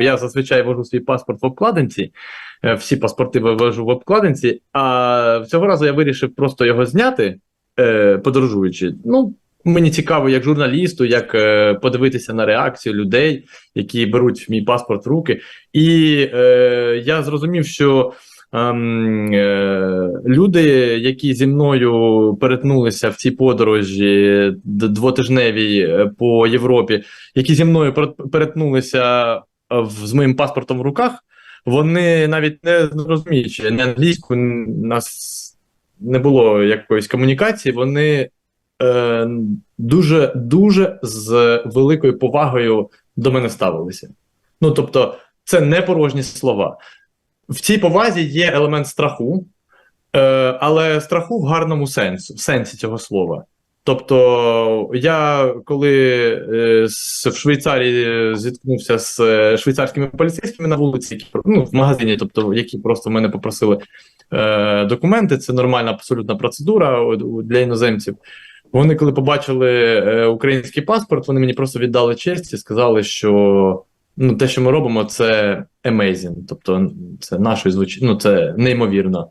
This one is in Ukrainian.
Я зазвичай вожу свій паспорт в обкладинці. е, Всі паспорти вивожу в обкладинці, а цього разу я вирішив просто його зняти, е, подорожуючи. Ну, мені цікаво, як журналісту, як е, подивитися на реакцію людей, які беруть мій паспорт в руки. І е, я зрозумів, що ем, е, люди, які зі мною перетнулися в цій подорожі двотижневій е, по Європі, які зі мною перетнулися е, з моїм паспортом в руках, вони навіть не розуміючи не англійську, нас не було якоїсь комунікації, вони е, дуже дуже з великою повагою до мене ставилися. Ну тобто, це не порожні слова. В цій повазі є елемент страху, е, але страху в гарному сенсі, в сенсі цього слова. Тобто, я коли е, в Швейцарії зіткнувся з е, швейцарськими поліцейськими на вулиці, які ну, в магазині, тобто, які просто мене попросили е, документи, це нормальна абсолютна процедура для іноземців. Вони, коли побачили е, український паспорт, вони мені просто віддали честь і сказали, що ну, те, що ми робимо, це amazing. Тобто, це нашою звучить, ну це неймовірно.